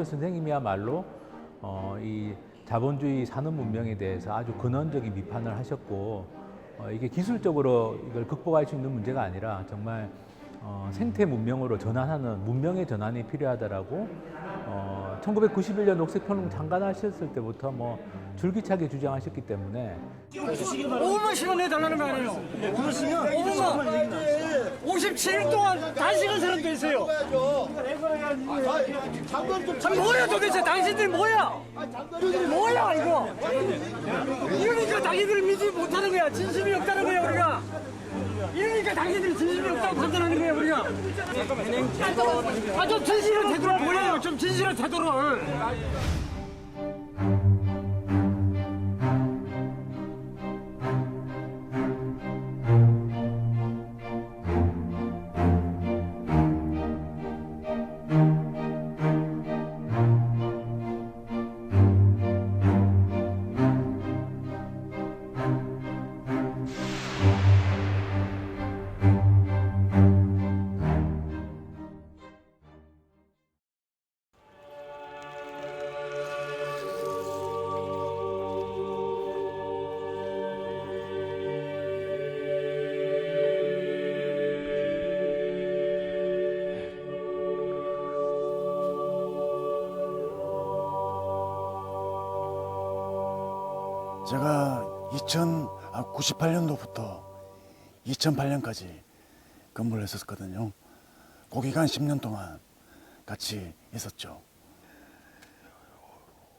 김정철 선생님이야말로 어, 이 자본주의 산업 문명에 대해서 아주 근원적인 비판을 하셨고 어, 이게 기술적으로 이걸 극복할 수 있는 문제가 아니라 정말 어, 생태 문명으로 전환하는 문명의 전환이 필요하다라고 어, 1991년 녹색평론 장관 하셨을 때부터 뭐 줄기차게 주장하셨기 때문에 5만 시간 내달라는 거 아니에요? 그러시면 5만 57일 동안 단식한 사람도 있어요. 참 뭐야 도대체 당신들 뭐야? 뭐야 이거? 이러니까 당신들을 믿지 못하는 거야. 진심이 없다는 거야 우리가. 이러니까 당신들이 진심이 없다고 판단하는 거야 우리가. 아좀 진실한 태도를 보여요. 좀 진실한 태도를. 제가 2098년도부터 2008년까지 근무를 했었거든요. 그 기간 10년 동안 같이 있었죠.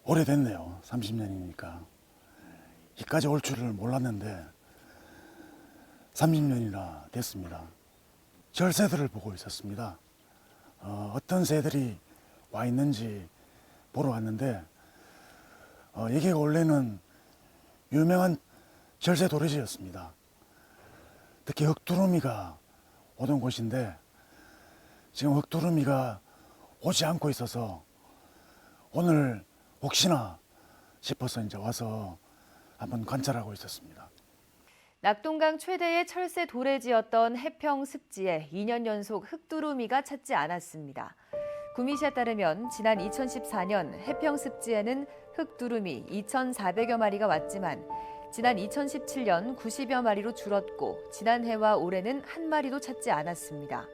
오래됐네요. 30년이니까. 이까지 올 줄을 몰랐는데 30년이나 됐습니다. 절세들을 보고 있었습니다. 어, 떤 새들이 와 있는지 보러 왔는데 어, 여기가 원래는 유명한 절세 도래지였습니다. 특히 흑두루미가 오던 곳인데 지금 흑두루미가 오지 않고 있어서 오늘 혹시나 싶어서 이제 와서 한번 관찰하고 있었습니다. 낙동강 최대의 철새 도래지였던 해평 습지에 2년 연속 흑두루미가 찾지 않았습니다. 구미시에 따르면 지난 2014년 해평 습지에는 흑두루미 2,400여 마리가 왔지만 지난 2017년 90여 마리로 줄었고 지난해와 올해는 한 마리도 찾지 않았습니다.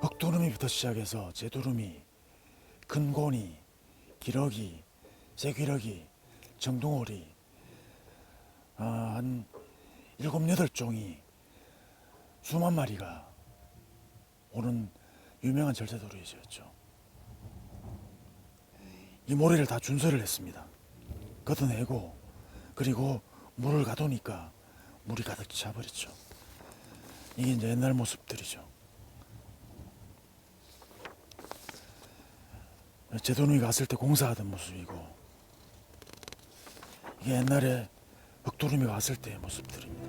흑두루미부터 시작해서 제두루미, 큰고니, 기러기, 새기러기, 정둥오리 아, 한 일곱 여덟 종이 수만 마리가 오는 유명한 절세도리지였죠. 이 모래를 다 준설을 했습니다. 걷어내고 그리고 물을 가두니까 물이 가득 차버렸죠. 이게 이제 옛날 모습들이죠. 제도놈이 갔을 때 공사하던 모습이고 이게 옛날에 흑도루미가 왔을 때의 모습들입니다.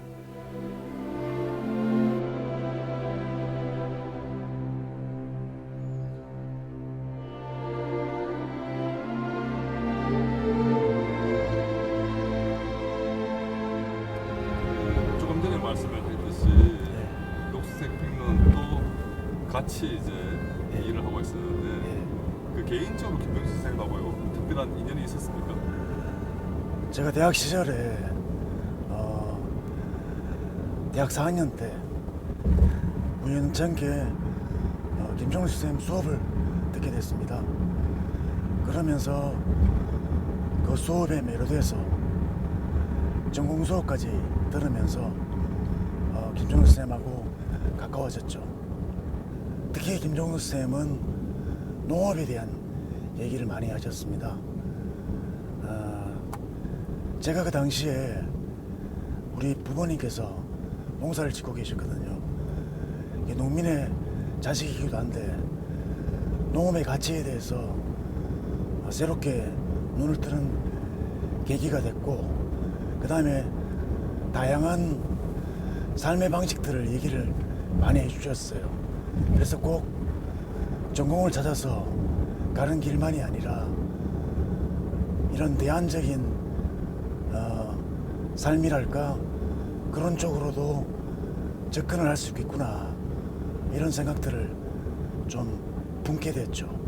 같이 이제 네. 일을 하고 있었는데 예. 그 개인적으로 김병수 선생님하고 특별한 인연이 있었습니까? 제가 대학 시절에 어, 대학 4학년 때 우연찮게 어, 김종일 선생님 수업을 듣게 됐습니다. 그러면서 그 수업에 매료돼서 전공 수업까지 들으면서 어, 김종일 선생님하고 가까워졌죠. 특히 김종일 선생님은 농업에 대한 얘기를 많이 하셨습니다. 아, 제가 그 당시에 우리 부모님께서 농사를 짓고 계셨거든요. 농민의 자식이기도 한데 농업의 가치에 대해서 어, 새롭게 눈을 뜨는 계기가 됐고 그 다음에 다양한 삶의 방식들을 얘기를 많이 해주셨어요. 그래서 꼭 전공을 찾아서 가는 길만이 아니라 이런 대안적인 어, 삶이랄까 그런 쪽으로도 접근을 할 수 있겠구나 이런 생각들을 좀 품게 됐죠.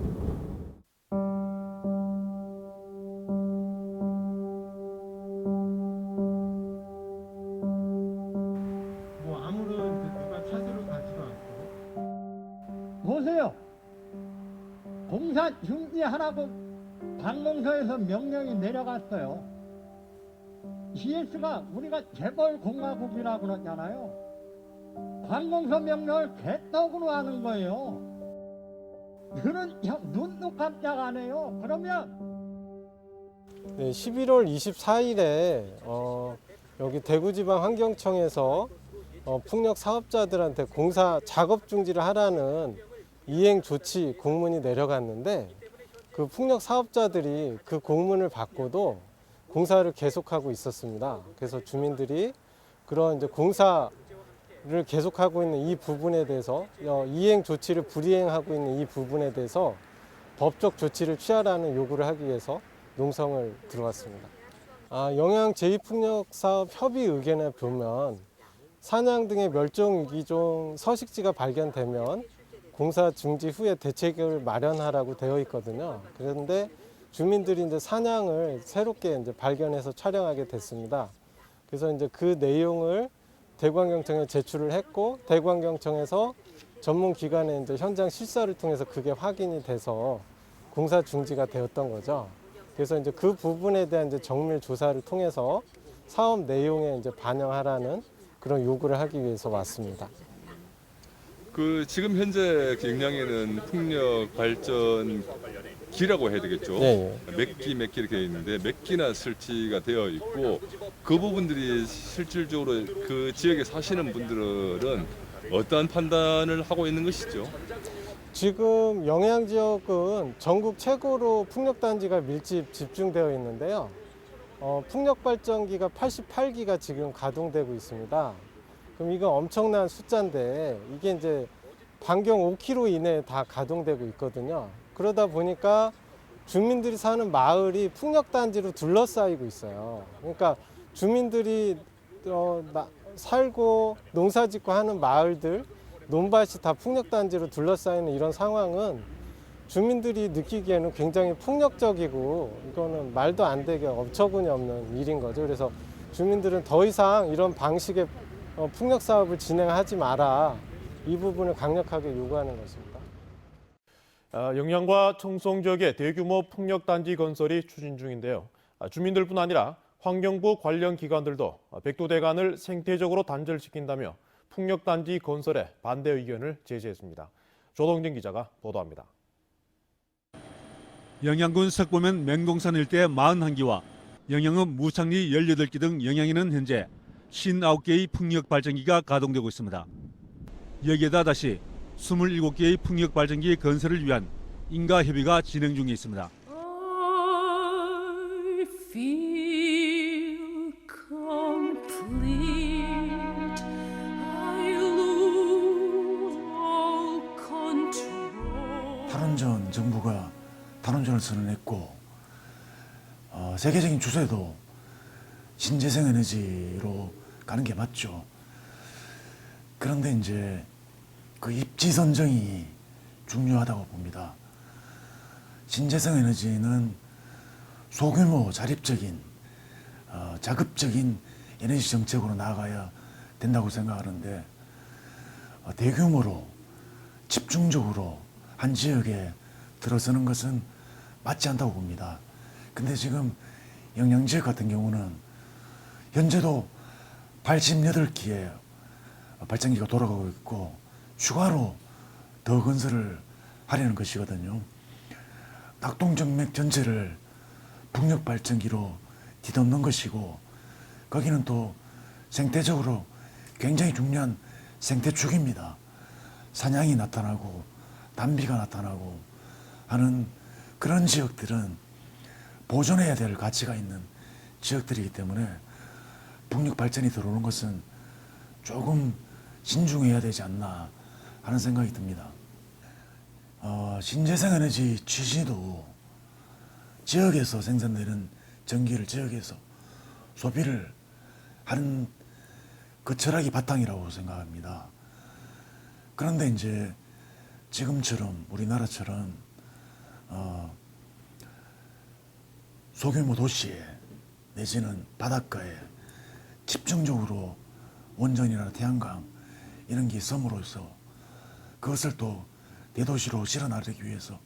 공사 중지하라고 관공서에서 명령이 내려갔어요. GS가 우리가 재벌 공화국이라고 그러잖아요. 관공서 명령을 개떡으로 하는 거예요. 형 눈도 깜짝 안 해요. 그러면 네, 11월 24일에 어, 여기 대구지방환경청에서 어, 풍력 사업자들한테 공사 작업 중지를 하라는 이행 조치 공문이 내려갔는데 그 풍력 사업자들이 그 공문을 받고도 공사를 계속하고 있었습니다. 그래서 주민들이 그런 이제 공사를 계속하고 있는 이 부분에 대해서 어, 이행 조치를 불이행하고 있는 이 부분에 대해서 법적 조치를 취하라는 요구를 하기 위해서 농성을 들어왔습니다. 아, 영양 제2풍력 사업 협의 의견에 보면 사냥 등의 멸종 위기종 서식지가 발견되면 공사 중지 후에 대책을 마련하라고 되어 있거든요. 그런데 주민들이 이제 사냥을 새롭게 이제 발견해서 촬영하게 됐습니다. 그래서 이제 그 내용을 대구환경청에 제출을 했고 대구환경청에서 전문 기관의 이제 현장 실사를 통해서 그게 확인이 돼서 공사 중지가 되었던 거죠. 그래서 이제 그 부분에 대한 이제 정밀 조사를 통해서 사업 내용에 이제 반영하라는 그런 요구를 하기 위해서 왔습니다. 그 지금 현재 그 영양에는 풍력 발전 기라고 해야 되겠죠. 예, 몇기몇기 이렇게 있는데 몇 기나 설치가 되어 있고 그 부분들이 실질적으로 그 지역에 사시는 분들은 어떠한 판단을 하고 있는 것이죠. 지금 영양 지역은 전국 최고로 풍력 단지가 밀집 집중되어 있는데요. 어, 풍력 발전기가 88기가 지금 가동되고 있습니다. 그럼 이건 엄청난 숫자인데 이게 이제 반경 5km 이내에 다 가동되고 있거든요. 그러다 보니까 주민들이 사는 마을이 풍력 단지로 둘러싸이고 있어요. 그러니까 주민들이 어, 나- 살고 농사 짓고 하는 마을들 논밭이 다 풍력 단지로 둘러싸이는 이런 상황은 주민들이 느끼기에는 굉장히 폭력적이고 이거는 말도 안 되게 어처구니 없는 일인 거죠. 그래서 주민들은 더 이상 이런 방식의 어, 풍력 사업을 진행하지 마라 이 부분을 강력하게 요구하는 것입니다. 아, 영양과 청송 지역의 대규모 풍력 단지 건설이 추진 중인데요. 아, 주민들뿐 아니라 환경부 관련 기관들도 아, 백두대간을 생태적으로 단절시킨다며 풍력 단지 건설에 반대 의견을 제시했습니다. 조동진 기자가 보도합니다. 영양군 석보면 맹동산 일대 41기와 영양읍 무창리 18기 등 영양에는 현재 59개의 풍력 발전기가 가동되고 있습니다. 여기에다 다시 27개의 풍력 발전기 건설을 위한 인가 협의가 진행 중에 있습니다. 탈원전 정부가 탈원전을 선언했고 어, 세계적인 추세도 신재생 에너지로 가는 게 맞죠. 그런데 이제 그 입지 선정이 중요하다고 봅니다. 신재생 에너지는 소규모 자립적인 어, 자급적인 에너지 정책으로 나아가야 된다고 생각하는데 어, 대규모로 집중적으로 한 지역에 들어서는 것은 맞지 않다고 봅니다. 근데 지금 영양 지역 같은 경우는 현재도 88기의 발전기가 돌아가고 있고 추가로 더 건설을 하려는 것이거든요. 낙동정맥 전체를 풍력 발전기로 뒤덮는 것이고 거기는 또 생태적으로 굉장히 중요한 생태축입니다. 사냥이 나타나고 단비가 나타나고 하는 그런 지역들은 보존해야 될 가치가 있는 지역들이기 때문에 풍력 발전이 들어오는 것은 조금 신중해야 되지 않나 하는 생각이 듭니다. 어, 신재생 에너지 취지도 지역에서 생산되는 전기를 지역에서 소비를 하는 그 철학이 바탕이라고 생각합니다. 그런데 이제 지금처럼 우리나라처럼 어, 소규모 도시에 내지는 바닷가에 집중적으로 원전이나 태양광 이런 게 있음으로써 그것을 또 대도시로 실어나르기 위해서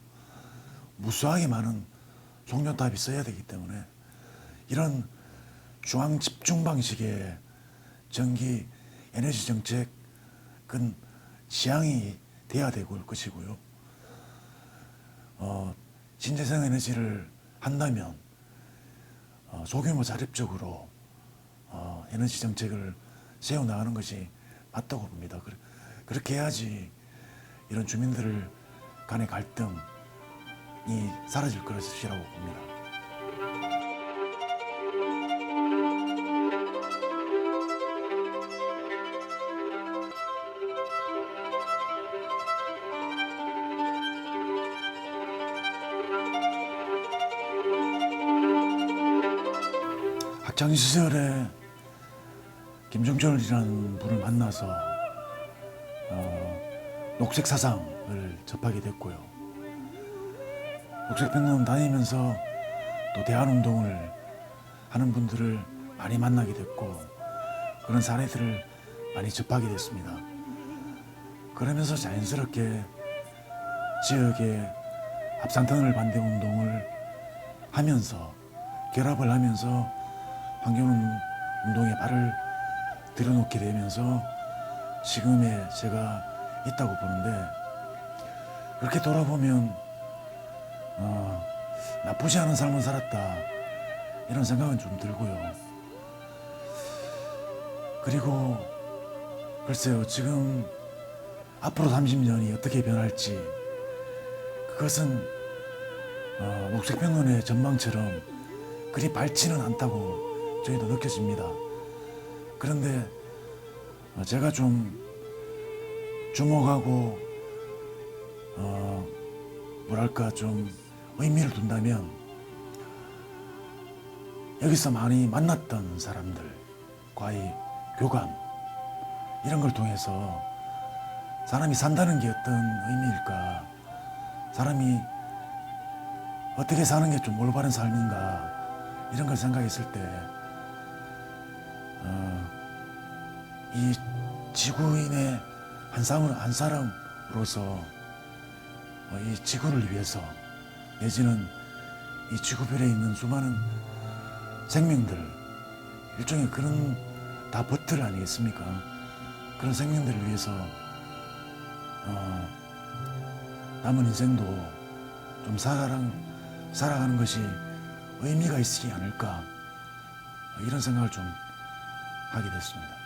무수하게 많은 송전탑이 써야 되기 때문에 이런 중앙 집중 방식의 전기 에너지 정책은 지향이 돼야 되고 것이고요. 어, 신재생 에너지를 한다면 어, 소규모 자립적으로 어, 에너지 정책을 세워 나가는 것이 맞다고 봅니다. 그- 그렇게 해야지 이런 주민들 간의 갈등이 사라질 것이라고 봅니다. 학창 시절에 김종철이라는 분을 만나서 어, 녹색 사상을 접하게 됐고요. 녹색 평론 다니면서 또 대한 운동을 하는 분들을 많이 만나게 됐고 그런 사례들을 많이 접하게 됐습니다. 그러면서 자연스럽게 지역의 합산턴을 반대 운동을 하면서 결합을 하면서 환경 운동에 발을 들여놓게 되면서 지금의 제가 있다고 보는데 그렇게 돌아보면 어, 나쁘지 않은 삶을 살았다 이런 생각은 좀 들고요. 그리고 글쎄요 지금 앞으로 30년이 어떻게 변할지 그것은 어, 녹색평론의 전망처럼 그리 밝지는 않다고 저희도 느껴집니다. 그런데 어, 제가 좀 주목하고 어, 뭐랄까 좀 의미를 둔다면 여기서 많이 만났던 사람들과의 교감 이런 걸 통해서 사람이 산다는 게 어떤 의미일까? 사람이 어떻게 사는 게 좀 올바른 삶인가? 이런 걸 생각했을 때 어, 이 지구인의 한 사람 한 사람으로서 어, 이 지구를 위해서 내지는 이 지구별에 있는 수많은 생명들 일종의 그런 다 버틀 아니겠습니까? 그런 생명들을 위해서 어, 남은 인생도 좀 살아가는, 살아가는 것이 의미가 있지 않을까 이런 생각을 좀 하게 됐습니다.